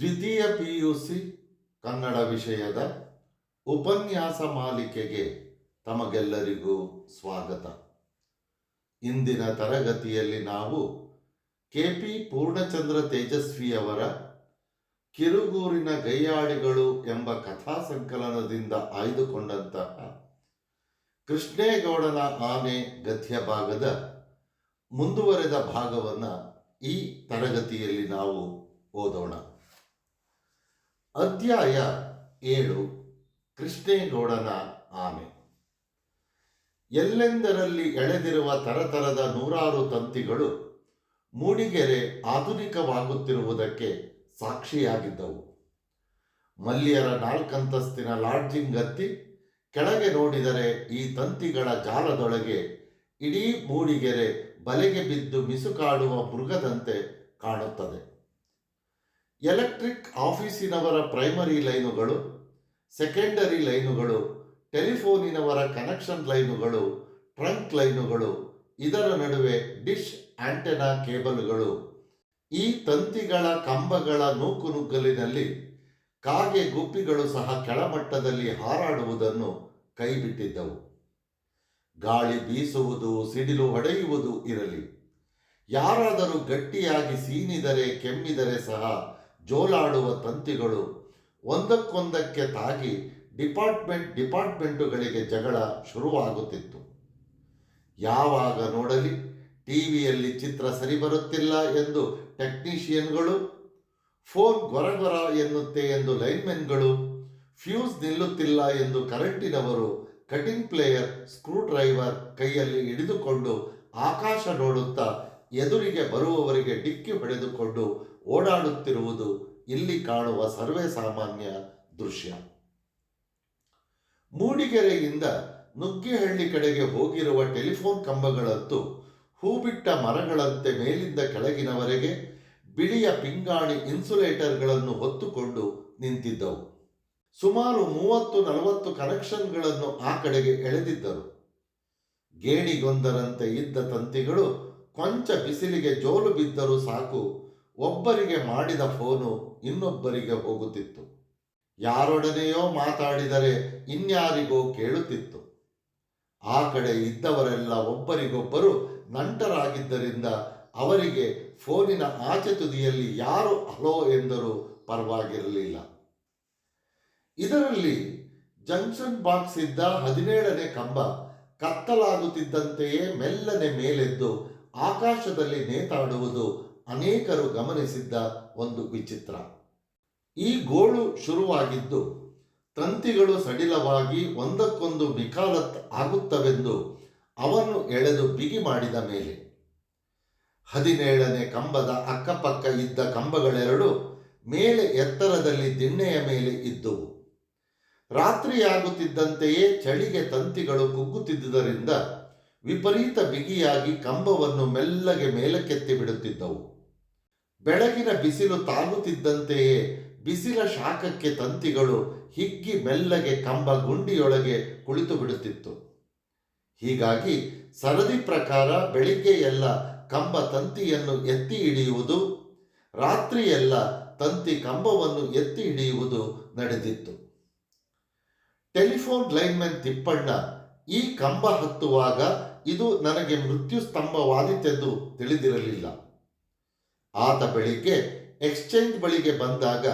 ದ್ವಿತೀಯ P U C Kannada ವಿಷಯದ ಉಪನ್ಯಾಸ ಮಾಲಿಕೆಗೆ ತಮಗೆಲ್ಲರಿಗೂ ಸ್ವಾಗತ. ಇಂದಿನ ತರಗತಿಯಲ್ಲಿ ನಾವು ಕೆ ಪಿ ಪೂರ್ಣಚಂದ್ರ ತೇಜಸ್ವಿಯವರ ಕಿರುಗೂರಿನ ಗೈಯಾಳಿಗಳು ಎಂಬ ಕಥಾ ಸಂಕಲನದಿಂದ ಆಯ್ದುಕೊಂಡಂತಹ ಕೃಷ್ಣೇಗೌಡನ ಆನೆ ಗದ್ಯ ಭಾಗದ ಮುಂದುವರೆದ ಭಾಗವನ್ನು ಈ ತರಗತಿಯಲ್ಲಿ ನಾವು ಓದೋಣ. ಅಧ್ಯಾಯ ಏಳು ಕೃಷ್ಣೇಗೌಡನ ಆನೆ ಎಲ್ಲೆಂದರಲ್ಲಿ ಎಳೆದಿರುವ ತರತರದ ನೂರಾರು ತಂತಿಗಳು ಮೂಡಿಗೆರೆ ಆಧುನಿಕವಾಗುತ್ತಿರುವುದಕ್ಕೆ ಸಾಕ್ಷಿಯಾಗಿದ್ದವು. ಮಲ್ಲಿಯರ ನಾಲ್ಕಂತಸ್ತಿನ ಲಾಡ್ಜಿಂಗ್ ಹತ್ತಿ ಕೆಳಗೆ ನೋಡಿದರೆ ಈ ತಂತಿಗಳ ಜಾಲದೊಳಗೆ ಇಡೀ ಮೂಡಿಗೆರೆ ಬಲೆಗೆ ಬಿದ್ದು ಮಿಸುಕಾಡುವ ಮೃಗದಂತೆ ಕಾಣುತ್ತದೆ. ಎಲೆಕ್ಟ್ರಿಕ್ ಆಫೀಸಿನವರ ಪ್ರೈಮರಿ ಲೈನುಗಳು, ಸೆಕೆಂಡರಿ ಲೈನುಗಳು, ಟೆಲಿಫೋನಿನವರ ಕನೆಕ್ಷನ್ ಲೈನುಗಳು, ಟ್ರಂಕ್ ಲೈನುಗಳು, ಇದರ ನಡುವೆ ಡಿಶ್ ಆಂಟೆನಾ ಕೇಬಲ್ಗಳು. ಈ ತಂತಿಗಳ ಕಂಬಗಳ ನೂಕುನುಗ್ಗಲಿನಲ್ಲಿ ಕಾಗೆ ಗುಪ್ಪಿಗಳು ಸಹ ಕೆಳಮಟ್ಟದಲ್ಲಿ ಹಾರಾಡುವುದನ್ನು ಕೈಬಿಟ್ಟಿದ್ದವು. ಗಾಳಿ ಬೀಸುವುದು, ಸಿಡಿಲು ಹೊಡೆಯುವುದು ಇರಲಿ. ಯಾರಾದರೂ ಗಟ್ಟಿಯಾಗಿ ಸೀನಿದರೆ ಕೆಮ್ಮಿದರೆ ಸಹ ಜೋಲಾಡುವ ತಂತಿಗಳು ಒಂದಕ್ಕೊಂದಕ್ಕೆ ತಾಗಿ ಡಿಪಾರ್ಟ್ಮೆಂಟ್ ಡಿಪಾರ್ಟ್ಮೆಂಟುಗಳಿಗೆ ಜಗಳ ಶುರುವಾಗುತ್ತಿತ್ತು. ಯಾವಾಗ ನೋಡಲಿ, ಟಿವಿಯಲ್ಲಿ ಚಿತ್ರ ಸರಿ ಬರುತ್ತಿಲ್ಲ ಎಂದು ಟೆಕ್ನಿಷಿಯನ್ಗಳು, ಫೋನ್ ಗೊರಗೊರ ಎನ್ನುತ್ತೆ ಎಂದು ಲೈನ್ಮೆನ್ಗಳು, ಫ್ಯೂಸ್ ನಿಲ್ಲುತ್ತಿಲ್ಲ ಎಂದು ಕರೆಂಟಿನವರು ಕಟಿಂಗ್ ಪ್ಲೇಯರ್ ಸ್ಕ್ರೂ ಡ್ರೈವರ್ ಕೈಯಲ್ಲಿ ಹಿಡಿದುಕೊಂಡು ಆಕಾಶ ನೋಡುತ್ತಾ ಎದುರಿಗೆ ಬರುವವರಿಗೆ ಡಿಕ್ಕಿ ಹೊಡೆದುಕೊಂಡು ಓಡಾಡುತ್ತಿರುವುದು ಇಲ್ಲಿ ಕಾಣುವ ಸರ್ವೇ ಸಾಮಾನ್ಯ ದೃಶ್ಯ. ಮೂಡಿಗೆರೆಯಿಂದ ನುಗ್ಗಿಹಳ್ಳಿ ಕಡೆಗೆ ಹೋಗಿರುವ ಟೆಲಿಫೋನ್ ಕಂಬಗಳಂತೂ ಹೂಬಿಟ್ಟ ಮರಗಳಂತೆ ಮೇಲಿಂದ ಕೆಳಗಿನವರೆಗೆ ಬಿಳಿಯ ಪಿಂಗಾಣಿ ಇನ್ಸುಲೇಟರ್ಗಳನ್ನು ಹೊತ್ತುಕೊಂಡು ನಿಂತಿದ್ದವು. ಸುಮಾರು ಮೂವತ್ತು ನಲವತ್ತು ಕನೆಕ್ಷನ್ಗಳನ್ನು ಆ ಕಡೆಗೆ ಎಳೆದಿದ್ದರು. ಗೇಣಿಗೊಂದರಂತೆ ಇದ್ದ ತಂತಿಗಳು ಕೊಂಚ ಬಿಸಿಲಿಗೆ ಜೋಲು ಬಿದ್ದರೂ ಸಾಕು. ಒಬ್ಬರಿಗೆ ಮಾಡಿದ ಫೋನು ಇನ್ನೊಬ್ಬರಿಗೆ ಹೋಗುತ್ತಿತ್ತು. ಯಾರೊಡನೆಯೋ ಮಾತಾಡಿದರೆ ಇನ್ಯಾರಿಗೋ ಕೇಳುತ್ತಿತ್ತು. ಆ ಕಡೆ ಇದ್ದವರೆಲ್ಲ ಒಬ್ಬರಿಗೊಬ್ಬರು ನಂಟರಾಗಿದ್ದರಿಂದ ಅವರಿಗೆ ಫೋನಿನ ಆಚೆ ತುದಿಯಲ್ಲಿ ಯಾರು ಹಲೋ ಎಂದರೂ ಪರವಾಗಿರಲಿಲ್ಲ. ಇದರಲ್ಲಿ ಜಂಕ್ಷನ್ ಬಾಕ್ಸ್ ಇದ್ದ ಹದಿನೇಳನೇ ಕಂಬ ಕತ್ತಲಾಗುತ್ತಿದ್ದಂತೆಯೇ ಮೆಲ್ಲನೆ ಮೇಲೆದ್ದು ಆಕಾಶದಲ್ಲಿ ನೇತಾಡುವುದು ಅನೇಕರು ಗಮನಿಸಿದ್ದ ಒಂದು ವಿಚಿತ್ರ. ಈ ಗೋಳು ಶುರುವಾಗಿದ್ದು, ತಂತಿಗಳು ಸಡಿಲವಾಗಿ ಒಂದಕ್ಕೊಂದು ವಿಕಾಲತ್ ಆಗುತ್ತವೆಂದು ಅವನ್ನು ಎಳೆದು ಬಿಗಿ ಮಾಡಿದ ಮೇಲೆ. ಹದಿನೇಳನೇ ಕಂಬದ ಅಕ್ಕಪಕ್ಕ ಇದ್ದ ಕಂಬಗಳೆರಡು ಮೇಲೆ ಎತ್ತರದಲ್ಲಿ ದಿಣ್ಣೆಯ ಮೇಲೆ ಇದ್ದುವು. ರಾತ್ರಿಯಾಗುತ್ತಿದ್ದಂತೆಯೇ ಚಳಿಗೆ ತಂತಿಗಳು ಕುಗ್ಗುತ್ತಿದ್ದುದರಿಂದ ವಿಪರೀತ ಬಿಗಿಯಾಗಿ ಕಂಬವನ್ನು ಮೆಲ್ಲಗೆ ಮೇಲಕ್ಕೆತ್ತಿ ಬಿಡುತ್ತಿದ್ದವು. ಬೆಳಗಿನ ಬಿಸಿಲು ತಾಗುತ್ತಿದ್ದಂತೆಯೇ ಬಿಸಿಲ ಶಾಖಕ್ಕೆ ತಂತಿಗಳು ಹಿಗ್ಗಿ ಮೆಲ್ಲಗೆ ಕಂಬ ಗುಂಡಿಯೊಳಗೆ ಕುಳಿತು ಬಿಡುತ್ತಿತ್ತು. ಹೀಗಾಗಿ ಸರದಿ ಪ್ರಕಾರ ಬೆಳಿಗ್ಗೆ ಎಲ್ಲ ಕಂಬ ತಂತಿಯನ್ನು ಎತ್ತಿ ಹಿಡಿಯುವುದು, ರಾತ್ರಿಯೆಲ್ಲ ತಂತಿ ಕಂಬವನ್ನು ಎತ್ತಿ ಹಿಡಿಯುವುದು ನಡೆದಿತ್ತು. ಟೆಲಿಫೋನ್ ಲೈನ್ಮನ್ ತಿಪ್ಪಣ್ಣ ಈ ಕಂಬ ಹತ್ತುವಾಗ ಇದು ನನಗೆ ಮೃತ್ಯು ಸ್ತಂಭವಾದಿತೆಂದು ತಿಳಿದಿರಲಿಲ್ಲ. ಆತ ಬೆಳಿಗ್ಗೆ ಎಕ್ಸ್ಚೇಂಜ್ ಬಳಿಗೆ ಬಂದಾಗ,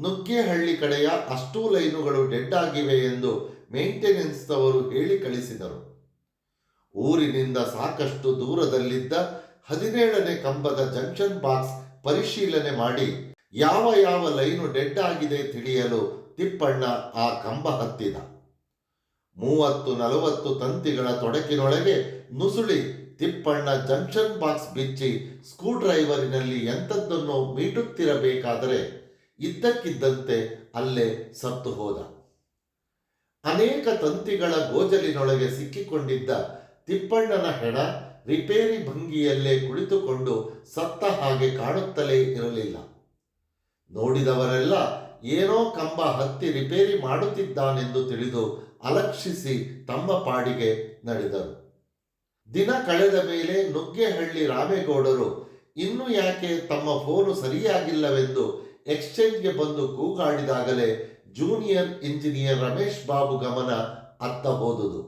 ನುಗ್ಗೇಹಳ್ಳಿ ಕಡೆಯ ಅಷ್ಟೂ ಲೈನುಗಳು ಡೆಡ್ ಆಗಿವೆ ಎಂದು ಮೇಂಟೆನೆನ್ಸ್ನವರು ಹೇಳಿ ಕಳಿಸಿದರು. ಊರಿನಿಂದ ಸಾಕಷ್ಟು ದೂರದಲ್ಲಿದ್ದ ಹದಿನೇಳನೇ ಕಂಬದ ಜಂಕ್ಷನ್ ಬಾಕ್ಸ್ ಪರಿಶೀಲನೆ ಮಾಡಿ, ಯಾವ ಯಾವ ಲೈನು ಡೆಡ್ ಆಗಿದೆ ತಿಳಿಯಲು ತಿಪ್ಪಣ್ಣ ಆ ಕಂಬ ಹತ್ತಿದ. ಮೂವತ್ತು, ನಲವತ್ತು ತಂತಿಗಳ ತೊಡಕಿನೊಳಗೆ ನುಸುಳಿ ತಿಪ್ಪಣ್ಣ ಜಂಕ್ಷನ್ ಬಾಕ್ಸ್ ಬಿಚ್ಚಿ ಸ್ಕ್ರೂ ಡ್ರೈವರಿನಲ್ಲಿ ಎಂಥದ್ದನ್ನು ಮೀಟುತ್ತಿರಬೇಕಾದರೆ ಇದ್ದಕ್ಕಿದ್ದಂತೆ ಅಲ್ಲೇ ಸತ್ತು ಹೋದ. ಅನೇಕ ತಂತಿಗಳ ಗೋಜಲಿನೊಳಗೆ ಸಿಕ್ಕಿಕೊಂಡಿದ್ದ ತಿಪ್ಪಣ್ಣನ ಹೆಣ ರಿಪೇರಿ ಭಂಗಿಯಲ್ಲೇ ಕುಳಿತುಕೊಂಡು ಸತ್ತ ಹಾಗೆ ಕಾಣುತ್ತಲೇ ಇರಲಿಲ್ಲ. ನೋಡಿದವರೆಲ್ಲ ಏನೋ ಕಂಬ ಹತ್ತಿ ರಿಪೇರಿ ಮಾಡುತ್ತಿದ್ದಾನೆಂದು ತಿಳಿದು ಅಲಕ್ಷಿಸಿ ತಮ್ಮ ಪಾಡಿಗೆ ನಡೆದರು. ದಿನ ಕಳೆದ ಮೇಲೆ ನುಗ್ಗೆಹಳ್ಳಿ ರಾಮೇಗೌಡರು, ಇನ್ನು ಯಾಕೆ ತಮ್ಮ ಫೋನು ಸರಿಯಾಗಿಲ್ಲವೆಂದು ಎಕ್ಸ್ಚೇಂಜ್ಗೆ ಬಂದು ಕೂಗಾಡಿದಾಗಲೇ ಜೂನಿಯರ್ ಇಂಜಿನಿಯರ್ ರಮೇಶ್ ಬಾಬು ಗಮನ ಅತ್ತ ಹೋದುದು.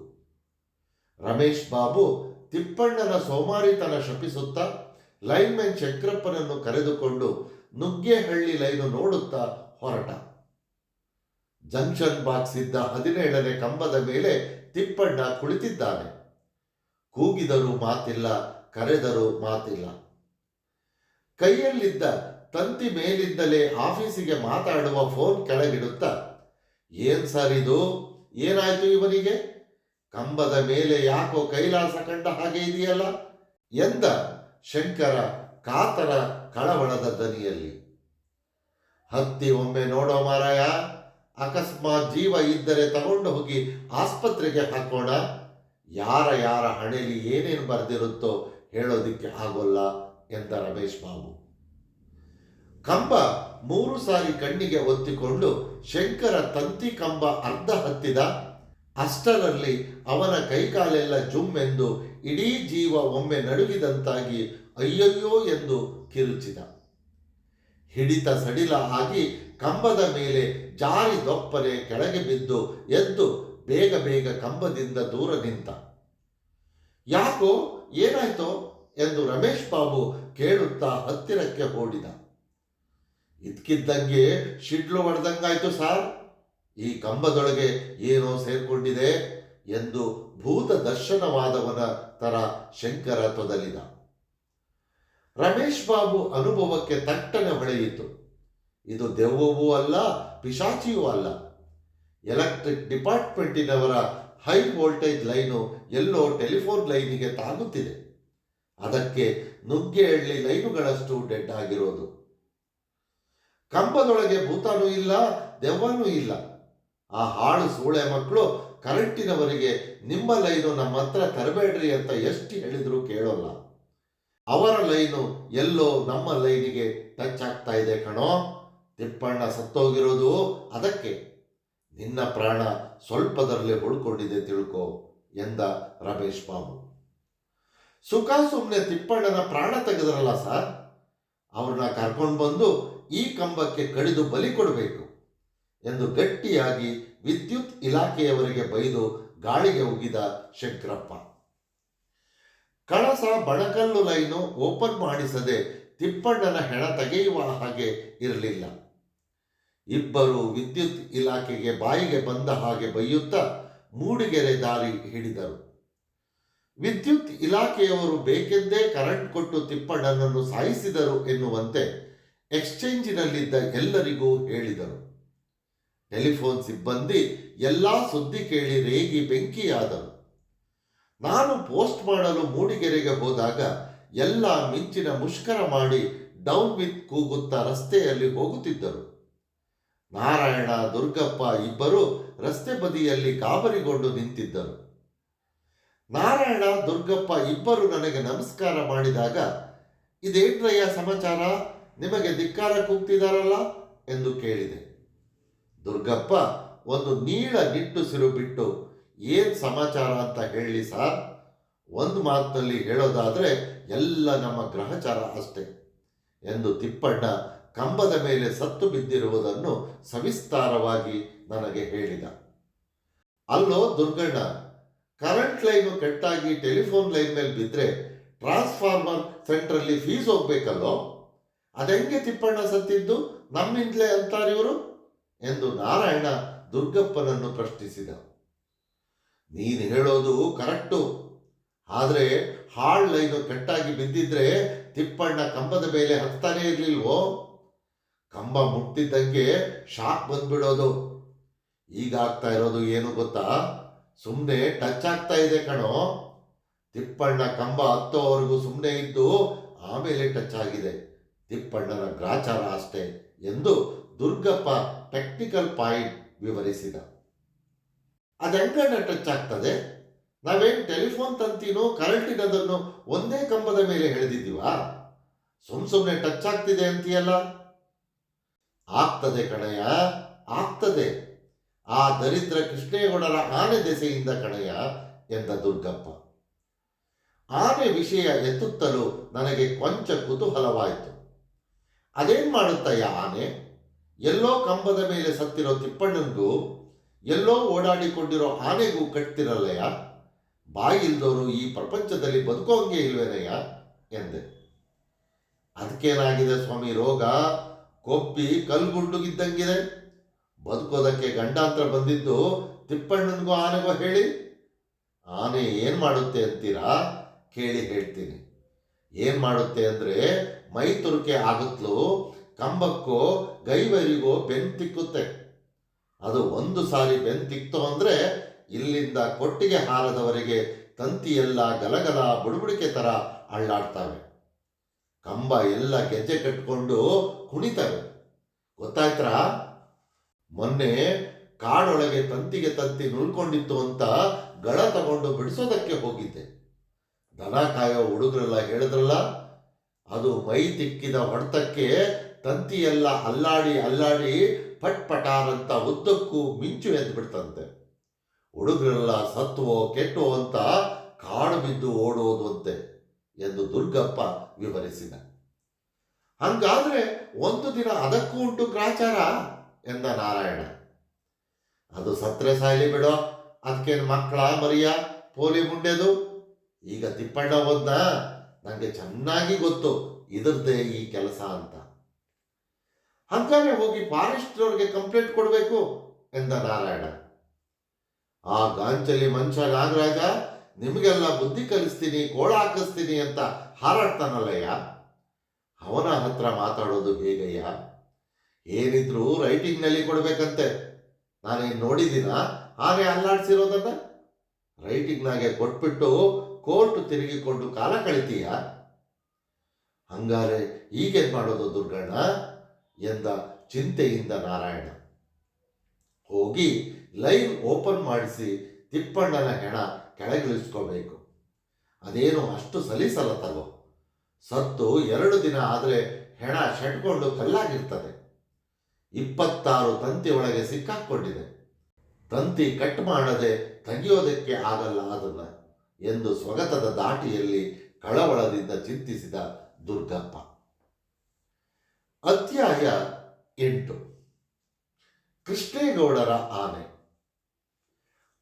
ರಮೇಶ್ ಬಾಬು ತಿಪ್ಪಣ್ಣನ ಸೋಮಾರಿತನ ಶಪಿಸುತ್ತಾ ಲೈನ್ಮನ್ ಚಕ್ರಪ್ಪನನ್ನು ಕರೆದುಕೊಂಡು ನುಗ್ಗೆಹಳ್ಳಿ ಲೈನು ನೋಡುತ್ತಾ ಹೊರಟ. ಜಂಕ್ಷನ್ ಬಾಕ್ಸ್ ಇದ್ದ ಹದಿನೇಳನೇ ಕಂಬದ ಮೇಲೆ ತಿಪ್ಪಣ್ಣ ಕುಳಿತಿದ್ದಾನೆ. ಕೂಗಿದರೂ ಮಾತಿಲ್ಲ, ಕರೆದರೂ ಮಾತಿಲ್ಲ. ಕೈಯಲ್ಲಿದ್ದ ತಂತಿ ಮೇಲಿಂದಲೇ ಆಫೀಸಿಗೆ ಮಾತಾಡುವ ಫೋನ್ ಕೆಳಗಿಡುತ್ತಾ, ಏನ್ ಸರ್ ಇದು? ಏನಾಯ್ತು ಇವನಿಗೆ? ಕಂಬದ ಮೇಲೆ ಯಾಕೋ ಕೈಲಾಸ ಕಂಡ ಹಾಗೆ ಇದೆಯಲ್ಲ? ಎಂದ ಶಂಕರ ಕಾತರ ಕಳವಳದ ದನಿಯಲ್ಲಿ ಹತ್ತಿ ಒಮ್ಮೆ ನೋಡೋ ಮಾರಾಯ ಅಕಸ್ಮಾತ್ ಜೀವ ಇದ್ದರೆ ತಗೊಂಡು ಹೋಗಿ ಆಸ್ಪತ್ರೆಗೆ ಹಾಕೋಣ. ಯಾರ ಯಾರ ಹಣೆಯಲ್ಲಿ ಏನೇನು ಬರೆದಿರುತ್ತೋ ಹೇಳೋದಿಕ್ಕೆ ಆಗೋಲ್ಲ ಎಂದ ರಮೇಶ್ ಬಾಬು. ಕಂಬ ಮೂರು ಸಾರಿ ಕಣ್ಣಿಗೆ ಒತ್ತಿಕೊಂಡು ಶಂಕರ ತಂತಿ ಕಂಬ ಅರ್ಧ ಹತ್ತಿದ. ಅಷ್ಟರಲ್ಲಿ ಅವನ ಕೈಕಾಲೆಲ್ಲ ಜುಮ್ಮೆಂದು ಇಡೀ ಜೀವ ಒಮ್ಮೆ ನಡುಗಿದಂತಾಗಿ ಅಯ್ಯಯ್ಯೋ ಎಂದು ಕಿರುಚಿದ. ಹಿಡಿತ ಸಡಿಲ ಆಗಿ ಕಂಬದ ಮೇಲೆ ಜಾರಿ ದೊಪ್ಪನೆ ಕೆಳಗೆ ಬಿದ್ದು ಎದ್ದು ಬೇಗ ಬೇಗ ಕಂಬದಿಂದ ದೂರ ನಿಂತ. ಯಾಕೋ ಏನಾಯ್ತೋ ಎಂದು ರಮೇಶ್ ಬಾಬು ಕೇಳುತ್ತಾ ಹತ್ತಿರಕ್ಕೆ ಓಡಿದ. ಇದ್ಕಿದ್ದಂಗೆ ಶಿಡ್ಲು ಹೊಡೆದಂಗಾಯ್ತು ಸಾರ್. ಈ ಕಂಬದೊಳಗೆ ಏನೋ ಸೇರ್ಕೊಂಡಿದೆ ಎಂದು ಭೂತ ದರ್ಶನವಾದವನ ತರ ಶಂಕರ ತೊದಲಿದ. ರಮೇಶ್ ಬಾಬು ಅನುಭವಕ್ಕೆ ತಟ್ಟನೆ ಹೊಳೆಯಿತು. ಇದು ದೆವ್ವವೂ ಅಲ್ಲ, ಪಿಶಾಚಿಯೂ ಅಲ್ಲ. ಎಲೆಕ್ಟ್ರಿಕ್ ಡಿಪಾರ್ಟ್ಮೆಂಟಿನವರ ಹೈ ವೋಲ್ಟೇಜ್ ಲೈನು ಎಲ್ಲೋ ಟೆಲಿಫೋನ್ ಲೈನಿಗೆ ತಾಗುತ್ತಿದೆ. ಅದಕ್ಕೆ ನುಗ್ಗೆಹಳ್ಳಿ ಲೈನುಗಳಷ್ಟು ಡೆಡ್ ಆಗಿರೋದು. ಕಂಬದೊಳಗೆ ಭೂತಾನೂ ಇಲ್ಲ, ದೆವ್ವನೂ ಇಲ್ಲ. ಆ ಹಾಳು ಸೂಳೆ ಮಕ್ಕಳು ಕರೆಂಟಿನವರಿಗೆ ನಿಮ್ಮ ಲೈನು ನಮ್ಮ ಹತ್ರ ತರಬೇಡ್ರಿ ಅಂತ ಎಷ್ಟು ಹೇಳಿದ್ರು ಕೇಳೋಲ್ಲ. ಅವರ ಲೈನು ಎಲ್ಲೋ ನಮ್ಮ ಲೈನಿಗೆ ಟಚ್ ಆಗ್ತಾ ಇದೆ ಕಣೋ. ತಿಪ್ಪಣ್ಣ ಸತ್ತೋಗಿರೋದು ಅದಕ್ಕೆ. ನಿನ್ನ ಪ್ರಾಣ ಸ್ವಲ್ಪದರಲ್ಲೇ ಉಳ್ಕೊಂಡಿದೆ ತಿಳ್ಕೋ ಎಂದ ರಮೇಶ್ ಬಾಬು. ಸುಖ ಸುಮ್ಮನೆ ತಿಪ್ಪಣ್ಣನ ಪ್ರಾಣ ತೆಗೆದ್ರಲ್ಲ ಸರ್? ಅವ್ರನ್ನ ಕರ್ಕೊಂಡು ಬಂದು ಈ ಕಂಬಕ್ಕೆ ಕಡಿದು ಬಲಿ ಕೊಡಬೇಕು ಎಂದು ಗಟ್ಟಿಯಾಗಿ ವಿದ್ಯುತ್ ಇಲಾಖೆಯವರಿಗೆ ಬೈದು ಗಾಳಿಗೆ ಉಗಿದ ಶಂಕರಪ್ಪ. ಕಳಸ ಬಣಕಲ್ಲು ಲೈನು ಓಪನ್ ಮಾಡಿಸದೆ ತಿಪ್ಪಣ್ಣನ ಹೆಣ ತೆಗೆಯುವ ಹಾಗೆ ಇರಲಿಲ್ಲ. ಇಬ್ಬರು ವಿದ್ಯುತ್ ಇಲಾಖೆಗೆ ಬಾಯಿಗೆ ಬಂದ ಹಾಗೆ ಬೈಯುತ್ತಾ ಮೂಡಿಗೆರೆ ದಾರಿ ಹಿಡಿದರು. ವಿದ್ಯುತ್ ಇಲಾಖೆಯವರು ಬೇಕೆಂದೇ ಕರೆಂಟ್ ಕೊಟ್ಟು ತಿಪ್ಪಣ್ಣನನ್ನು ಸಾಯಿಸಿದರು ಎನ್ನುವಂತೆ ಎಕ್ಸ್ಚೇಂಜಿನಲ್ಲಿದ್ದ ಎಲ್ಲರಿಗೂ ಹೇಳಿದರು. ಟೆಲಿಫೋನ್ ಸಿಬ್ಬಂದಿ ಎಲ್ಲ ಸುದ್ದಿ ಕೇಳಿ ರೇಗಿ ಬೆಂಕಿಯಾದರು. ನಾನು ಪೋಸ್ಟ್ ಮಾಡಲು ಮೂಡಿಗೆರೆಗೆ ಹೋದಾಗ ಎಲ್ಲ ಮಿಂಚಿನ ಮುಷ್ಕರ ಮಾಡಿ ಡೌನ್ ವಿತ್ ಕೂಗುತ್ತಾ ರಸ್ತೆಯಲ್ಲಿ ಹೋಗುತ್ತಿದ್ದರು. ನಾರಾಯಣ, ದುರ್ಗಪ್ಪ ಇಬ್ಬರು ರಸ್ತೆ ಬದಿಯಲ್ಲಿ ಕಾಬರಿಗೊಂಡು ನಿಂತಿದ್ದರು. ನಾರಾಯಣ, ದುರ್ಗಪ್ಪ ಇಬ್ಬರು ನನಗೆ ನಮಸ್ಕಾರ ಮಾಡಿದಾಗ ಇದೇನ್ರಯ್ಯ ಸಮಾಚಾರ? ನಿಮಗೆ ಧಿಕ್ಕಾರ ಕೂಗ್ತಿದಾರಲ್ಲ? ಎಂದು ಕೇಳಿದೆ. ದುರ್ಗಪ್ಪ ಒಂದು ನೀಳ ನಿಟ್ಟುಸಿರು ಬಿಟ್ಟು, ಏನ್ ಸಮಾಚಾರ ಅಂತ ಹೇಳಿ ಸಾರ್? ಒಂದು ಮಾತಿನಲ್ಲಿ ಹೇಳೋದಾದ್ರೆ ಎಲ್ಲ ನಮ್ಮ ಗ್ರಹಚಾರ ಅಷ್ಟೇ ಎಂದು ತಿಪ್ಪಣ್ಣ ಕಂಬದ ಮೇಲೆ ಸತ್ತು ಬಿದ್ದಿರುವುದನ್ನು ಸವಿಸ್ತಾರವಾಗಿ ನನಗೆ ಹೇಳಿದ. ಅಲ್ಲೋ ದುರ್ಗಣ್ಣ, ಕರೆಂಟ್ ಲೈನು ಕೆಟ್ಟಾಗಿ ಟೆಲಿಫೋನ್ ಲೈನ್ ಮೇಲೆ ಬಿದ್ದರೆ ಟ್ರಾನ್ಸ್ಫಾರ್ಮರ್ ಸೆಂಟ್ರಲ್ಲಿ ಫೀಸ್ ಹೋಗ್ಬೇಕಲ್ಲೋ? ಅದೆಂಗೆ ತಿಪ್ಪಣ್ಣ ಸತ್ತಿದ್ದು? ನಮ್ಮಿಂದಲೇ ಅಂತಾರಿವರು ಎಂದು ನಾರಾಯಣ ದುರ್ಗಪ್ಪನನ್ನು ಪ್ರಶ್ನಿಸಿದ. ನೀನು ಹೇಳೋದು ಕರೆಕ್ಟು. ಆದರೆ ಹಾಳ್ ಲೈನು ಕೆಟ್ಟಾಗಿ ಬಿದ್ದಿದ್ರೆ ತಿಪ್ಪಣ್ಣ ಕಂಬದ ಮೇಲೆ ಹತ್ತಾನೇ ಇರ್ಲಿಲ್ವೋ? ಕಂಬ ಮುಟ್ಟಿದ್ದಂಗೆ ಶಾಕ್ ಬಂದ್ಬಿಡೋದು. ಈಗ ಆಗ್ತಾ ಇರೋದು ಏನು ಗೊತ್ತಾ? ಸುಮ್ಮನೆ ಟಚ್ ಆಗ್ತಾ ಇದೆ ಕಣೋ. ತಿಪ್ಪಣ್ಣ ಕಂಬ ಹತ್ತೋವರೆಗೂ ಸುಮ್ಮನೆ ಇದ್ದು ಆಮೇಲೆ ಟಚ್ ಆಗಿದೆ. ತಿಪ್ಪಣ್ಣನ ಗ್ರಾಚಾರ ಅಷ್ಟೇ ಎಂದು ದುರ್ಗಪ್ಪ ಟೆಕ್ನಿಕಲ್ ಪಾಯಿಂಟ್ ವಿವರಿಸಿದ. ಅದೆಂಗಣ್ಣ ಟಚ್ ಆಗ್ತದೆ? ನಾವೇನು ಟೆಲಿಫೋನ್ ತಂತಿನೋ ಕರೆಂಟಿನದನ್ನು ಒಂದೇ ಕಂಬದ ಮೇಲೆ ಎಳೆದಿದ್ದೀವಾ? ಸುಮ್ ಸುಮ್ಮನೆ ಟಚ್ ಆಗ್ತಿದೆ ಅಂತೀಯಲ್ಲ? ಆಗ್ತದೆ ಕಣಯ ಆಗ್ತದೆ. ಆ ದರಿದ್ರ ಕೃಷ್ಣೇಗೌಡರ ಆನೆ ದೆಸೆಯಿಂದ ಕಣಯ ಎಂದ ದುರ್ಗಪ್ಪ. ಆನೆ ವಿಷಯ ಎತ್ತುತ್ತಲೂ ನನಗೆ ಕೊಂಚ ಕುತೂಹಲವಾಯಿತು. ಅದೇನ್ ಮಾಡುತ್ತಯ್ಯ ಆನೆ? ಎಲ್ಲೋ ಕಂಬದ ಮೇಲೆ ಸತ್ತಿರೋ ತಿಪ್ಪಣ್ಣನಿಗೂ ಎಲ್ಲೋ ಓಡಾಡಿಕೊಂಡಿರೋ ಆನೆಗೂ ಕಟ್ತಿರಲ್ಲಯ್ಯ? ಬಾಯಿಲ್ದವರು ಈ ಪ್ರಪಂಚದಲ್ಲಿ ಬದುಕೋಂಗೆ ಇಲ್ವೇನಯ್ಯ? ಎಂದೆ. ಅದಕ್ಕೇನಾಗಿದೆ ಸ್ವಾಮಿ, ರೋಗ? ಕೊಬ್ಬಿ ಕಲ್ಗುಂಡುಗಿದ್ದಂಗಿದೆ ಬದುಕೋದಕ್ಕೆ ಗಂಡಾಂತರ ಬಂದಿದ್ದು ತಿಪ್ಪಣ್ಣನಿಗೂ ಆನೆಗೋ ಹೇಳಿ. ಆನೆ ಏನು ಮಾಡುತ್ತೆ ಅಂತೀರಾ? ಕೇಳಿ ಹೇಳ್ತೀನಿ. ಏನು ಮಾಡುತ್ತೆ ಅಂದರೆ ಮೈ ತುರುಕೆ ಆಗುತ್ತಲೂ ಕಂಬಕ್ಕೋ ಗೈವರಿಗೋ ಬೆನ್ ತಿಕ್ಕುತ್ತೆ. ಅದು ಒಂದು ಸಾರಿ ಬೆನ್ ತಿಕ್ತು ಅಂದರೆ ಇಲ್ಲಿಂದ ಕೊಟ್ಟಿಗೆ ಹಾರದವರೆಗೆ ತಂತಿಯೆಲ್ಲ ಗಲಗಲ ಬುಡುಬುಡಿಕೆ ಥರ ಅಳ್ಳಾಡ್ತವೆ. ಕಂಬ ಎಲ್ಲ ಗೆಜ್ಜೆ ಕಟ್ಕೊಂಡು ಕುಣಿತವೆ. ಗೊತ್ತಾಯ್ತರ? ಮೊನ್ನೆ ಕಾಡೊಳಗೆ ತಂತಿಗೆ ತಂತಿ ನುಳ್ಕೊಂಡಿತ್ತು ಅಂತ ಗಳ ತಗೊಂಡು ಬಿಡಿಸೋದಕ್ಕೆ ಹೋಗಿದ್ದೆ. ದನ ಕಾಯೋ ಹುಡುಗರೆಲ್ಲ ಹೇಳಿದ್ರಲ್ಲ, ಅದು ಮೈ ತಿಕ್ಕಿದ ಹೊಡೆತಕ್ಕೆ ತಂತಿಯೆಲ್ಲ ಅಲ್ಲಾಡಿ ಅಲ್ಲಾಡಿ ಪಟ್ ಪಟಾರಂತ ಉದ್ದಕ್ಕೂ ಮಿಂಚು ಎದ್ದು ಬಿಡ್ತಂತೆ ಹುಡುಗರೆಲ್ಲ ಸತ್ವೋ ಕೆಟ್ಟೋ ಅಂತ ಕಾಡು ಬಿದ್ದು ಓಡೋದು ಅಂತೆ ಎಂದು ದುರ್ಗಪ್ಪ ವಿವರಿಸಿದ. ಹಂಗಾದ್ರೆ ಒಂದು ದಿನ ಅದಕ್ಕೂ ಉಂಟು ಗ್ರಾಚಾರ? ಎಂದ ನಾರಾಯಣ. ಅದು ಸತ್ರೆ ಸಾಯಲಿ ಬಿಡೋ ಅದಕ್ಕೇನು ಮಕ್ಕಳ ಮರಿಯ ಪೋಲಿ ಮುಂಡೆದು ಈಗ ತಿಪ್ಪಣ್ಣ ಹೋದ್ನ? ನನಗೆ ಚೆನ್ನಾಗಿ ಗೊತ್ತು ಇದರದೇ ಈ ಕೆಲಸ ಅಂತ. ಹಂಗಾರೆ ಹೋಗಿ ಫಾರೆಸ್ಟ್ನವ್ರಿಗೆ ಕಂಪ್ಲೇಂಟ್ ಕೊಡಬೇಕು, ಎಂದ ನಾರಾಯಣ. ಆ ಗಾಂಚಲಿ ಮನುಷ್ಯ ನಾಗರಾಜ ನಿಮಗೆಲ್ಲ ಬುದ್ಧಿ ಕಲಿಸ್ತೀನಿ ಕೋಳ ಹಾಕಿಸ್ತೀನಿ ಅಂತ ಹಾರಾಡ್ತಾನಲ್ಲಯ್ಯ? ಅವನ ಹತ್ರ ಮಾತಾಡೋದು ಹೇಗಯ್ಯ? ಏನಿದ್ರು ರೈಟಿಂಗ್ನಲ್ಲಿ ಕೊಡ್ಬೇಕಂತೆ. ನಾನೇನು ನೋಡಿದ್ದೀನ? ಆನೆ ಅಲ್ಲಾಡ್ಸಿರೋದನ್ನ? ರೈಟಿಂಗ್ನಾಗೆ ಕೊಟ್ಬಿಟ್ಟು ಕೋರ್ಟ್ ತಿರುಗಿಕೊಂಡು ಕಾಲ ಕಳಿತೀಯ? ಹಂಗಾರೆ ಈಗೇನು ಮಾಡೋದು ದುರ್ಗಣ್ಣ? ಎಂದ ಚಿಂತೆಯಿಂದ ನಾರಾಯಣ. ಹೋಗಿ ಲೈವ್ ಓಪನ್ ಮಾಡಿಸಿ ತಿಪ್ಪಣ್ಣನ ಹೆಣ ಕೆಳಗಿಳಿಸ್ಕೋಬೇಕು. ಅದೇನು ಅಷ್ಟು ಸಲೀಸಲ್ಲ ತಗೋ. ಸತ್ತು ಎರಡು ದಿನ ಆದರೆ ಹೆಣ ಶೆಟ್ಕೊಂಡು ಕಲ್ಲಾಗಿರ್ತದೆ. ಇಪ್ಪತ್ತಾರು ತಂತಿ ಒಳಗೆ ಸಿಕ್ಕಾಕ್ಕೊಂಡಿದೆ ತಂತಿ ಕಟ್ ಮಾಡದೆ ತೆಗೆಯೋದಕ್ಕೆ ಆಗಲ್ಲ ಅದನ್ನು ಎಂದು ಸ್ವಗತದ ದಾಟಿಯಲ್ಲಿ ಕಳವಳದಿಂದ ಚಿಂತಿಸಿದ ದುರ್ಗಪ್ಪ. ಅಧ್ಯಾಯ ಎಂಟು. ಕೃಷ್ಣೇಗೌಡರ ಆನೆ.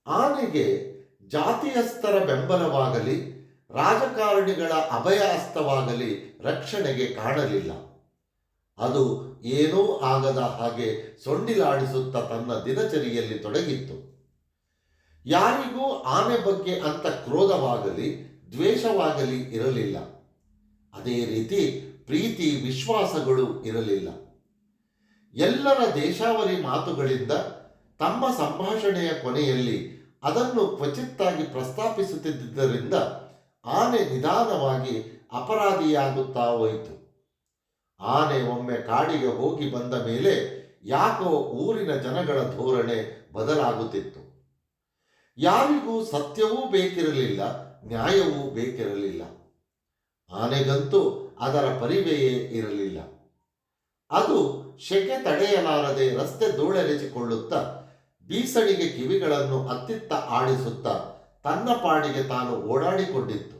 ಆನೆಗೆ ಜಾತಿಯಸ್ಥರ ಬೆಂಬಲವಾಗಲಿ, ರಾಜಕಾರಣಿಗಳ ಅಭಯ ಹಸ್ತವಾಗಲಿ ರಕ್ಷಣೆಗೆ ಕಾಣಲಿಲ್ಲ. ಅದು ಏನೂ ಆಗದ ಹಾಗೆ ಸೊಂಡಿಲಾಡಿಸುತ್ತಾ ತನ್ನ ದಿನಚರಿಯಲ್ಲಿ ತೊಡಗಿತ್ತು. ಯಾರಿಗೂ ಆನೆ ಬಗ್ಗೆ ಅಂತ ಕ್ರೋಧವಾಗಲಿ, ದ್ವೇಷವಾಗಲಿ ಇರಲಿಲ್ಲ. ಅದೇ ರೀತಿ ಪ್ರೀತಿ, ವಿಶ್ವಾಸಗಳು ಇರಲಿಲ್ಲ. ಎಲ್ಲರ ದೇಶಾವರಿ ಮಾತುಗಳಿಂದ ತಮ್ಮ ಸಂಭಾಷಣೆಯ ಕೊನೆಯಲ್ಲಿ ಅದನ್ನು ಕ್ವಚಿತ್ತಾಗಿ ಪ್ರಸ್ತಾಪಿಸುತ್ತಿದ್ದರಿಂದ ಆನೆ ನಿಧಾನವಾಗಿ ಅಪರಾಧಿಯಾಗುತ್ತಾ ಹೋಯಿತು. ಆನೆ ಒಮ್ಮೆ ಕಾಡಿಗೆ ಹೋಗಿ ಬಂದ ಮೇಲೆ ಯಾಕೋ ಊರಿನ ಜನಗಳ ಧೋರಣೆ ಬದಲಾಗುತ್ತಿತ್ತು. ಯಾರಿಗೂ ಸತ್ಯವೂ ಬೇಕಿರಲಿಲ್ಲ, ನ್ಯಾಯವೂ ಬೇಕಿರಲಿಲ್ಲ. ಆನೆಗಂತೂ ಅದರ ಪರಿವೆಯೇ ಇರಲಿಲ್ಲ. ಅದು ಶೆಕೆ ತಡೆಯಲಾರದೆ ರಸ್ತೆ ಧೂಳೆರೆಸಿಕೊಳ್ಳುತ್ತಾ ಬೀಸಣಿಗೆ ಕಿವಿಗಳನ್ನು ಅತ್ತಿತ್ತ ಆಡಿಸುತ್ತಾ ತನ್ನ ಪಾಡಿಗೆ ತಾನು ಓಡಾಡಿಕೊಂಡಿತ್ತು.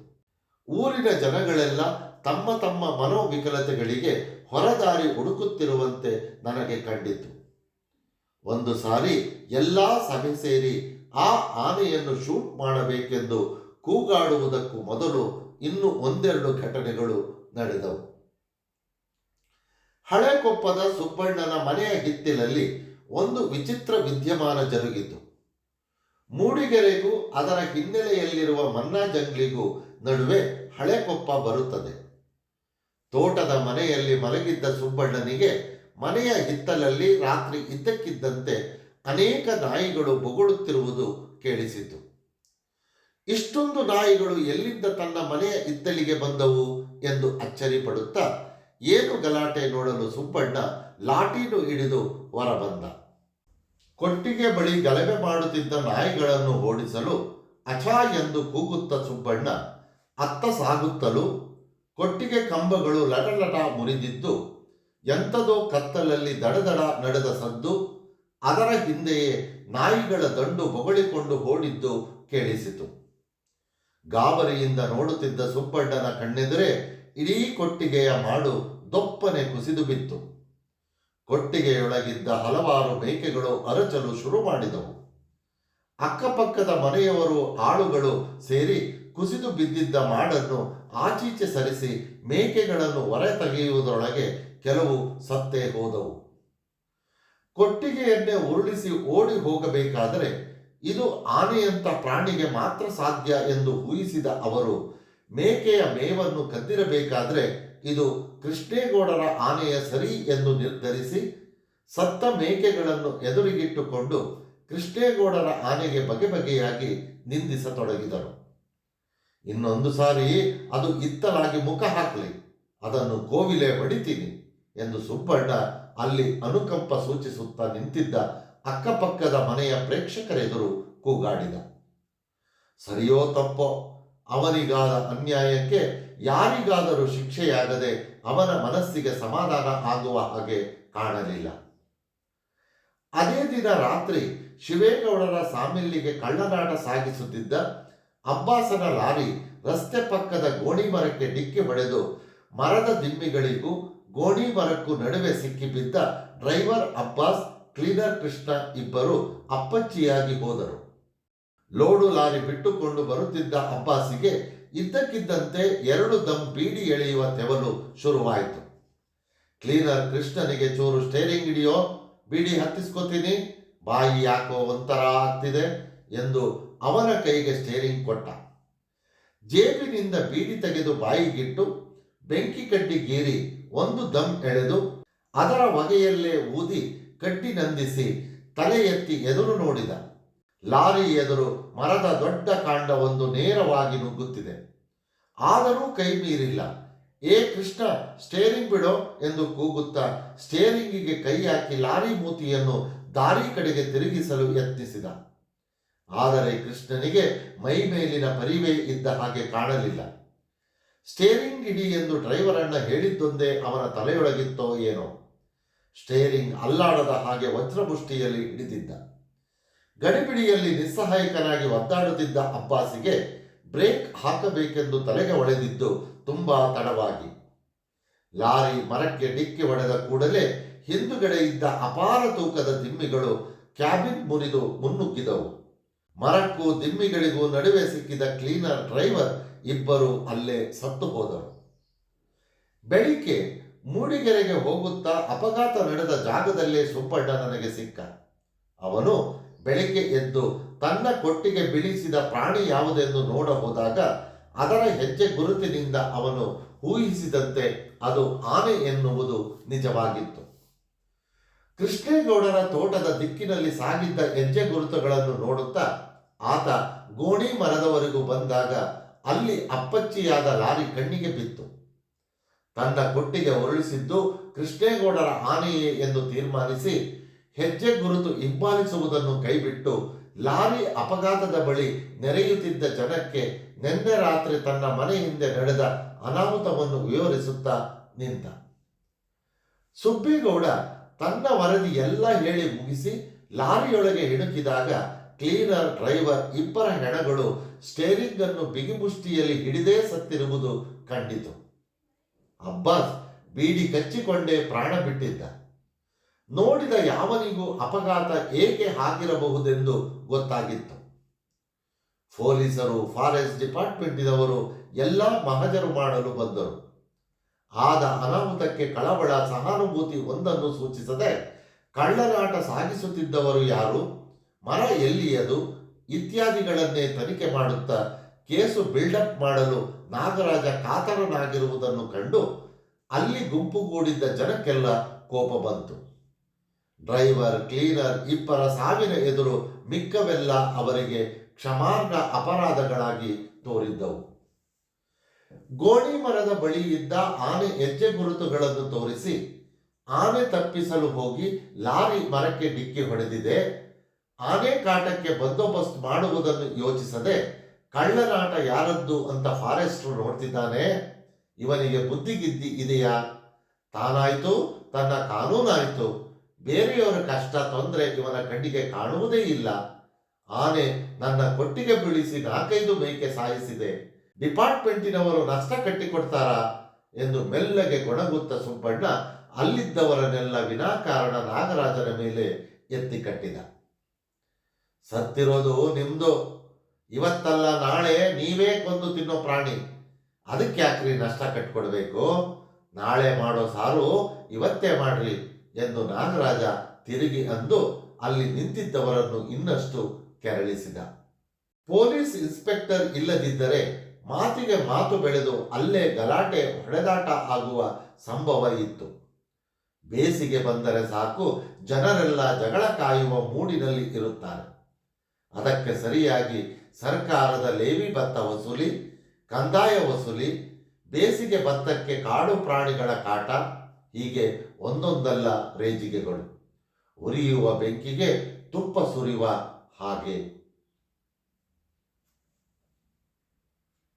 ಊರಿನ ಜನಗಳೆಲ್ಲ ತಮ್ಮ ತಮ್ಮ ಮನೋವಿಕಲತೆಗಳಿಗೆ ಹೊರದಾರಿ ಹುಡುಕುತ್ತಿರುವಂತೆ ನನಗೆ ಕಂಡಿತು. ಒಂದು ಸಾರಿ ಎಲ್ಲ ಸಭೆ ಸೇರಿ ಆ ಆನೆಯನ್ನು ಶೂಟ್ ಮಾಡಬೇಕೆಂದು ಕೂಗಾಡುವುದಕ್ಕೂ ಮೊದಲು ಇನ್ನು ಒಂದೆರಡು ಘಟನೆಗಳು ನಡೆದವು. ಹಳೆಕೊಪ್ಪದ ಸುಬ್ಬಣ್ಣನ ಮನೆಯ ಹಿತ್ತಿಲಲ್ಲಿ ಒಂದು ವಿಚಿತ್ರ ವಿದ್ಯಮಾನ ಜರುಗಿತು ಮೂಡಿಗೆರೆಗೂ ಅದರ ಹಿನ್ನೆಲೆಯಲ್ಲಿರುವ ಮನ್ನಾ ಜಂಗ್ಲಿಗೂ ನಡುವೆ ಹಳೆಕೊಪ್ಪ ಬರುತ್ತದೆ. ತೋಟದ ಮನೆಯಲ್ಲಿ ಮಲಗಿದ್ದ ಸುಬ್ಬಣ್ಣನಿಗೆ ಮನೆಯ ಹಿತ್ತಲಲ್ಲಿ ರಾತ್ರಿ ಇದ್ದಕ್ಕಿದ್ದಂತೆ ಅನೇಕ ನಾಯಿಗಳು ಬೊಗಳುತ್ತಿರುವುದು ಕೇಳಿಸಿತು ಇಷ್ಟೊಂದು ನಾಯಿಗಳು ಎಲ್ಲಿಂದ ತನ್ನ ಮನೆಯ ಇತ್ತಲಿಗೆ ಬಂದವು ಎಂದು ಅಚ್ಚರಿ ಪಡುತ್ತಾ, ಏನು ಗಲಾಟೆ ನೋಡಲು ಸುಬ್ಬಣ್ಣ ಲಾಟಿನು ಹಿಡಿದು ಹೊರಬಂದ. ಕೊಟ್ಟಿಗೆ ಬಳಿ ಗಲಭೆ ಮಾಡುತ್ತಿದ್ದ ನಾಯಿಗಳನ್ನು ಓಡಿಸಲು ಅಚಾ ಎಂದು ಕೂಗುತ್ತ ಸುಬ್ಬಣ್ಣ ಅತ್ತ ಸಾಗುತ್ತಲೂ ಕೊಟ್ಟಿಗೆ ಕಂಬಗಳು ಲಟಲಟ ಮುರಿದಿದ್ದು ಎಂಥದೋ ಕತ್ತಲಲ್ಲಿ ದಡದಡ ನಡೆದ ಸದ್ದು ಅದರ ಹಿಂದೆಯೇ ನಾಯಿಗಳ ದಂಡು ಬೊಗಳಿಕೊಂಡು ಓಡಿದ್ದು ಕೇಳಿಸಿತು. ಗಾಬರಿಯಿಂದ ನೋಡುತ್ತಿದ್ದ ಸುಬ್ಬಣ್ಣನ ಕಣ್ಣೆದುರೇ ಇಡೀ ಕೊಟ್ಟಿಗೆಯ ಮಾಡು ದೊಪ್ಪನೆ ಕುಸಿದು ಬಿತ್ತು. ಕೊಟ್ಟಿಗೆಯೊಳಗಿದ್ದ ಹಲವಾರು ಮೇಕೆಗಳು ಅರಚಲು ಶುರು ಮಾಡಿದವು. ಅಕ್ಕಪಕ್ಕದ ಮನೆಯವರು ಆಳುಗಳು ಸೇರಿ ಕುಸಿದು ಬಿದ್ದಿದ್ದ ಮಾಡನ್ನು ಆಚೀಚೆ ಸರಿಸಿ ಮೇಕೆಗಳನ್ನು ಹೊರ ತೆಗೆಯುವುದರೊಳಗೆ ಕೆಲವು ಸತ್ತೇ ಹೋದವು. ಕೊಟ್ಟಿಗೆಯನ್ನೇ ಉರುಳಿಸಿ ಓಡಿ ಹೋಗಬೇಕಾದರೆ ಇದು ಆನೆಯಂತ ಪ್ರಾಣಿಗೆ ಮಾತ್ರ ಸಾಧ್ಯ ಎಂದು ಊಹಿಸಿದ ಅವರು, ಮೇಕೆಯ ಮೇವನ್ನು ಕದ್ದಿರಬೇಕಾದರೆ ಇದು ಕೃಷ್ಣೇಗೌಡರ ಆನೆಯ ಸರಿ ಎಂದು ನಿರ್ಧರಿಸಿ ಸತ್ತ ಮೇಕೆಗಳನ್ನು ಎದುರಿಗಿಟ್ಟುಕೊಂಡು ಕೃಷ್ಣೇಗೌಡರ ಆನೆಗೆ ಬಗೆ ಬಗೆಯಾಗಿ ನಿಂದಿಸತೊಡಗಿದರು. ಇನ್ನೊಂದು ಸಾರಿ ಅದು ಇತ್ತಲಾಗಿ ಮುಖ ಹಾಕಲಿ, ಅದನ್ನು ಕೋವಿಲೆ ಹೊಡಿತೀನಿ ಎಂದು ಸುಬ್ಬಣ್ಣ ಅಲ್ಲಿ ಅನುಕಂಪ ಸೂಚಿಸುತ್ತಾ ನಿಂತಿದ್ದ ಅಕ್ಕಪಕ್ಕದ ಮನೆಯ ಪ್ರೇಕ್ಷಕರೆದುರು ಕೂಗಾಡಿದ. ಸರಿಯೋ ತಪ್ಪೋ, ಅವನಿಗಾದ ಅನ್ಯಾಯಕ್ಕೆ ಯಾರಿಗಾದರೂ ಶಿಕ್ಷೆಯಾಗದೆ ಅವನ ಮನಸ್ಸಿಗೆ ಸಮಾಧಾನ ಆಗುವ ಹಾಗೆ ಕಾಣಲಿಲ್ಲ. ಅದೇ ದಿನ ರಾತ್ರಿ ಶಿವೇಗೌಡರ ಸಾಮಿಲ್ಲಿಗೆ ಕಳ್ಳನಾಟ ಸಾಗಿಸುತ್ತಿದ್ದ ಅಬ್ಬಾಸನ ಲಾರಿ ರಸ್ತೆ ಪಕ್ಕದ ಗೋಣಿ ಮರಕ್ಕೆ ಡಿಕ್ಕಿ ಹೊಡೆದು ಮರದ ದಿಮ್ಮಿಗಳಿಗೂ ಗೋಣಿ ಮರಕ್ಕೂ ನಡುವೆ ಸಿಕ್ಕಿಬಿದ್ದ ಡ್ರೈವರ್ ಅಬ್ಬಾಸ್, ಕ್ಲೀನರ್ ಕೃಷ್ಣ ಇಬ್ಬರು ಅಪ್ಪಚ್ಚಿಯಾಗಿ ಹೋದರು. ಲೋಡು ಲಾರಿ ಬಿಟ್ಟುಕೊಂಡು ಬರುತ್ತಿದ್ದ ಅಬ್ಬಾಸಿಗೆ ಇದ್ದಕ್ಕಿದ್ದಂತೆ ಎರಡು ದಮ್ ಬೀಡಿ ಎಳೆಯುವ ತೆವಲು ಶುರುವಾಯಿತು. ಕ್ಲೀನರ್ ಕೃಷ್ಣನಿಗೆ ಚೂರು ಸ್ಟೇರಿಂಗ್ ಹಿಡಿಯೋ, ಬೀಡಿ ಹತ್ತಿಸ್ಕೋತೀನಿ, ಬಾಯಿ ಯಾಕೋ ಒಂಥರ ಆಗ್ತಿದೆ ಎಂದು ಅವನ ಕೈಗೆ ಸ್ಟೇರಿಂಗ್ ಕೊಟ್ಟ. ಜೇಬಿನಿಂದ ಬೀಡಿ ತೆಗೆದು ಬಾಯಿಗಿಟ್ಟು ಬೆಂಕಿ ಕಡ್ಡಿ ಗೀರಿ ಒಂದು ದಮ್ ಎಳೆದು ಅದರ ಹೊಗೆಯಲ್ಲೇ ಊದಿ ಕಡ್ಡಿ ನಂದಿಸಿ ತಲೆ ಎತ್ತಿ ಎದುರು ನೋಡಿದ. ಲಾರಿ ಎದುರು ಮರದ ದೊಡ್ಡ ಕಾಂಡವೊಂದು ನೇರವಾಗಿ ನುಗ್ಗುತ್ತಿದೆ. ಆದರೂ ಕೈ ಮೀರಿಲ್ಲ. ಏ ಕೃಷ್ಣ ಸ್ಟೇರಿಂಗ್ ಬಿಡೋ ಎಂದು ಕೂಗುತ್ತಾ ಸ್ಟೇರಿಂಗಿಗೆ ಕೈ ಹಾಕಿ ಲಾರಿ ಮೂತಿಯನ್ನು ದಾರಿ ಕಡೆಗೆ ತಿರುಗಿಸಲು ಯತ್ನಿಸಿದ. ಆದರೆ ಕೃಷ್ಣನಿಗೆ ಮೈ ಮೇಲಿನ ಪರಿವೇ ಇದ್ದ ಹಾಗೆ ಕಾಣಲಿಲ್ಲ. ಸ್ಟೇರಿಂಗ್ ಇಡಿ ಎಂದು ಡ್ರೈವರ್ ಅಣ್ಣ ಹೇಳಿದ್ದೊಂದೇ ಅವನ ತಲೆಯೊಳಗಿತ್ತೋ ಏನೋ. ಸ್ಟೇರಿಂಗ್ ಅಲ್ಲಾಡದ ಹಾಗೆ ವಜ್ರಮುಷ್ಟಿಯಲ್ಲಿ ಹಿಡಿದಿದ್ದ. ಗಡಿಬಿಡಿಯಲ್ಲಿ ನಿಸ್ಸಹಾಯಕನಾಗಿ ಒದ್ದಾಡುತ್ತಿದ್ದ ಅಬ್ಬಾಸಿಗೆ ಬ್ರೇಕ್ ಹಾಕಬೇಕೆಂದು ತಲೆಗೆ ಒಡೆದಿದ್ದು ತುಂಬಾ ತಡವಾಗಿ. ಲಾರಿ ಮರಕ್ಕೆ ಡಿಕ್ಕಿ ಹೊಡೆದ ಕೂಡಲೇ ಹಿಂದುಗಡೆ ಇದ್ದ ಅಪಾರ ತೂಕದ ದಿಮ್ಮಿಗಳು ಕ್ಯಾಬಿನ್ ಮುರಿದು ಮುನ್ನುಗ್ಗಿದವು. ಮರಕ್ಕೂ ದಿಮ್ಮಿಗಳಿಗೂ ನಡುವೆ ಸಿಕ್ಕಿದ ಕ್ಲೀನರ್ ಡ್ರೈವರ್ ಇಬ್ಬರು ಅಲ್ಲೇ ಸತ್ತು ಹೋದರು. ಬೆಳಿಗ್ಗೆ ಮೂಡಿಗೆರೆಗೆ ಹೋಗುತ್ತಾ ಅಪಘಾತ ನಡೆದ ಜಾಗದಲ್ಲೇ ಸುಬ್ಬಣ್ಣ ನನಗೆ ಸಿಕ್ಕ. ಅವನು ಬೆಳಿಗ್ಗೆ ಎದ್ದು ತನ್ನ ಕೊಟ್ಟಿಗೆ ಬಿಳಿಸಿದ ಪ್ರಾಣಿ ಯಾವುದೆಂದು ನೋಡ ಹೋದಾಗ ಅದರ ಹೆಜ್ಜೆ ಗುರುತಿನಿಂದ ಅವನು ಊಹಿಸಿದಂತೆ ಅದು ಆನೆ ಎನ್ನುವುದು ನಿಜವಾಗಿತ್ತು. ಕೃಷ್ಣೇಗೌಡರ ತೋಟದ ದಿಕ್ಕಿನಲ್ಲಿ ಸಾಗಿದ್ದ ಹೆಜ್ಜೆ ಗುರುತುಗಳನ್ನು ನೋಡುತ್ತಾ ಆತ ಗೋಣಿ ಮರದವರೆಗೂ ಬಂದಾಗ ಅಲ್ಲಿ ಅಪ್ಪಚ್ಚಿಯಾದ ಲಾರಿ ಕಣ್ಣಿಗೆ ಬಿತ್ತು. ತನ್ನ ಕೊಟ್ಟಿಗೆ ಉರುಳಿಸಿದ್ದು ಕೃಷ್ಣೇಗೌಡರ ಆನೆಯೇ ಎಂದು ತೀರ್ಮಾನಿಸಿ ಹೆಜ್ಜೆ ಗುರುತು ಹಿಂಬಾಲಿಸುವುದನ್ನು ಕೈಬಿಟ್ಟು ಲಾರಿ ಅಪಘಾತದ ಬಳಿ ನೆರೆಯುತ್ತಿದ್ದ ಜನಕ್ಕೆ ನಿನ್ನೆ ರಾತ್ರಿ ತನ್ನ ಮನೆ ಹಿಂದೆ ನಡೆದ ಅನಾಹುತವನ್ನು ವಿವರಿಸುತ್ತಾ ನಿಂತ ಸುಬ್ಬೇಗೌಡ ತನ್ನ ವರದಿ ಎಲ್ಲ ಹೇಳಿ ಮುಗಿಸಿ ಲಾರಿಯೊಳಗೆ ಹಿಣುಕಿದಾಗ ಕ್ಲೀನರ್, ಡ್ರೈವರ್ ಇಬ್ಬರ ಹೆಣಗಳು ಸ್ಟೇರಿಂಗ್ ಅನ್ನು ಬಿಗಿಮುಷ್ಟಿಯಲ್ಲಿ ಹಿಡಿದೇ ಸತ್ತಿರುವುದು ಕಂಡಿತು. ಅಬ್ಬಾಸ್ ಬೀಡಿ ಕಚ್ಚಿಕೊಂಡೇ ಪ್ರಾಣ ಬಿಟ್ಟಿದ್ದ. ನೋಡಿದ ಯಾವನಿಗೂ ಅಪಘಾತ ಏಕೆ ಆಗಿರಬಹುದೆಂದು ಗೊತ್ತಾಗಿತ್ತು. ಪೊಲೀಸರು, ಫಾರೆಸ್ಟ್ ಡಿಪಾರ್ಟ್ಮೆಂಟಿನವರು ಎಲ್ಲ ಮಹಜರು ಮಾಡಲು ಬಂದರು. ಆದ ಅನಾಹುತಕ್ಕೆ ಕಳವಳ ಸಹಾನುಭೂತಿ ಒಂದನ್ನು ಸೂಚಿಸದೆ ಕಳ್ಳನಾಟ ಸಾಗಿಸುತ್ತಿದ್ದವರು ಯಾರು? ಮರ ಎಲ್ಲಿಯದು ಇತ್ಯಾದಿಗಳನ್ನೇ ತನಿಖೆ ಮಾಡುತ್ತಾ ಕೇಸು ಬಿಲ್ಡಪ್ ಮಾಡಲು ನಾಗರಾಜ ಕಾತರನಾಗಿರುವುದನ್ನು ಕಂಡು ಅಲ್ಲಿ ಗುಂಪುಗೂಡಿದ್ದ ಜನಕ್ಕೆಲ್ಲ ಕೋಪ ಬಂತು. ಡ್ರೈವರ್ ಕ್ಲೀನರ್ ಇಬ್ಬರ ಸಾವಿನ ಎದುರು ಮಿಕ್ಕವೆಲ್ಲ ಅವರಿಗೆ ಕ್ಷಮಾರ್ಹ ಅಪರಾಧಗಳಾಗಿ ತೋರಿದ್ದವು. ಗೋಣಿ ಮರದ ಬಳಿ ಇದ್ದ ಆನೆ ಹೆಜ್ಜೆ ಗುರುತುಗಳನ್ನು ತೋರಿಸಿ ಆನೆ ತಪ್ಪಿಸಲು ಹೋಗಿ ಲಾರಿ ಮರಕ್ಕೆ ಡಿಕ್ಕಿ ಹೊಡೆದಿದೆ. ಆನೆ ಕಾಟಕ್ಕೆ ಬಂದೋಬಸ್ತ್ ಮಾಡುವುದನ್ನು ಯೋಚಿಸದೆ ಕಳ್ಳನಾಟ ಯಾರದ್ದು ಅಂತ ಫಾರೆಸ್ಟ್ರು ನೋಡ್ತಿದ್ದಾನೆ. ಇವನಿಗೆ ಬುದ್ಧಿಗಿದ್ದಿ ಇದೆಯಾ? ತಾನಾಯ್ತು, ತನ್ನ ಕಾನೂನಾಯ್ತು. ಬೇರೆಯವರ ಕಷ್ಟ, ತೊಂದರೆ ಇವನ ಕಣ್ಣಿಗೆ ಕಾಣುವುದೇ ಇಲ್ಲ. ಆನೆ ನನ್ನ ಕೊಟ್ಟಿಗೆ ಬೀಳಿಸಿ ನಾಲ್ಕೈದು ಮೇಕೆ ಸಾಯಿಸಿದೆ. ಡಿಪಾರ್ಟ್ಮೆಂಟಿನವರು ನಷ್ಟ ಕಟ್ಟಿಕೊಡ್ತಾರಾ ಎಂದು ಮೆಲ್ಲಗೆ ಗೊಣಗುತ್ತ ಸುಬ್ಬಣ್ಣ ಅಲ್ಲಿದ್ದವರನ್ನೆಲ್ಲ ವಿನಾಕಾರಣ ನಾಗರಾಜನ ಮೇಲೆ ಎತ್ತಿ ಕಟ್ಟಿದ. ಸತ್ತಿರೋದು ನಿಮ್ದು. ಇವತ್ತಲ್ಲ ನಾಳೆ ನೀವೇ ಕೊಂದು ತಿನ್ನೋ ಪ್ರಾಣಿ. ಅದಕ್ಕೆ ಯಾಕ್ರಿ ನಷ್ಟ ಕಟ್ಕೊಡ್ಬೇಕು? ನಾಳೆ ಮಾಡೋ ಸಾರು ಇವತ್ತೇ ಮಾಡ್ರಿ. ಎಂದು ನಾಗರಾಜ ತಿರುಗಿ ಅಂದು ಅಲ್ಲಿ ನಿಂತಿದ್ದವರನ್ನು ಇನ್ನಷ್ಟು ಕೆರಳಿಸಿದ. ಪೊಲೀಸ್ ಇನ್ಸ್ಪೆಕ್ಟರ್ ಇಲ್ಲದಿದ್ದರೆ ಮಾತಿಗೆ ಮಾತು ಬೆಳೆದು ಅಲ್ಲೇ ಗಲಾಟೆ, ಹೊಡೆದಾಟ ಆಗುವ ಸಂಭವ ಇತ್ತು. ಬೇಸಿಗೆ ಬಂದರೆ ಸಾಕು, ಜನರೆಲ್ಲ ಜಗಳ ಕಾಯುವ ಮೂಡಿನಲ್ಲಿ ಇರುತ್ತಾರೆ. ಅದಕ್ಕೆ ಸರಿಯಾಗಿ ಸರ್ಕಾರದ ಲೇವಿ ಭತ್ತ ವಸೂಲಿ, ಕಂದಾಯ ವಸೂಲಿ, ಬೇಸಿಗೆ ಭತ್ತಕ್ಕೆ ಕಾಡು ಪ್ರಾಣಿಗಳ ಕಾಟ, ಹೀಗೆ ಒಂದೊಂದಲ್ಲ ರೇಜಿಗೆಗಳು. ಉರಿಯುವ ಬೆಂಕಿಗೆ ತುಪ್ಪ ಸುರಿಯುವ ಹಾಗೆ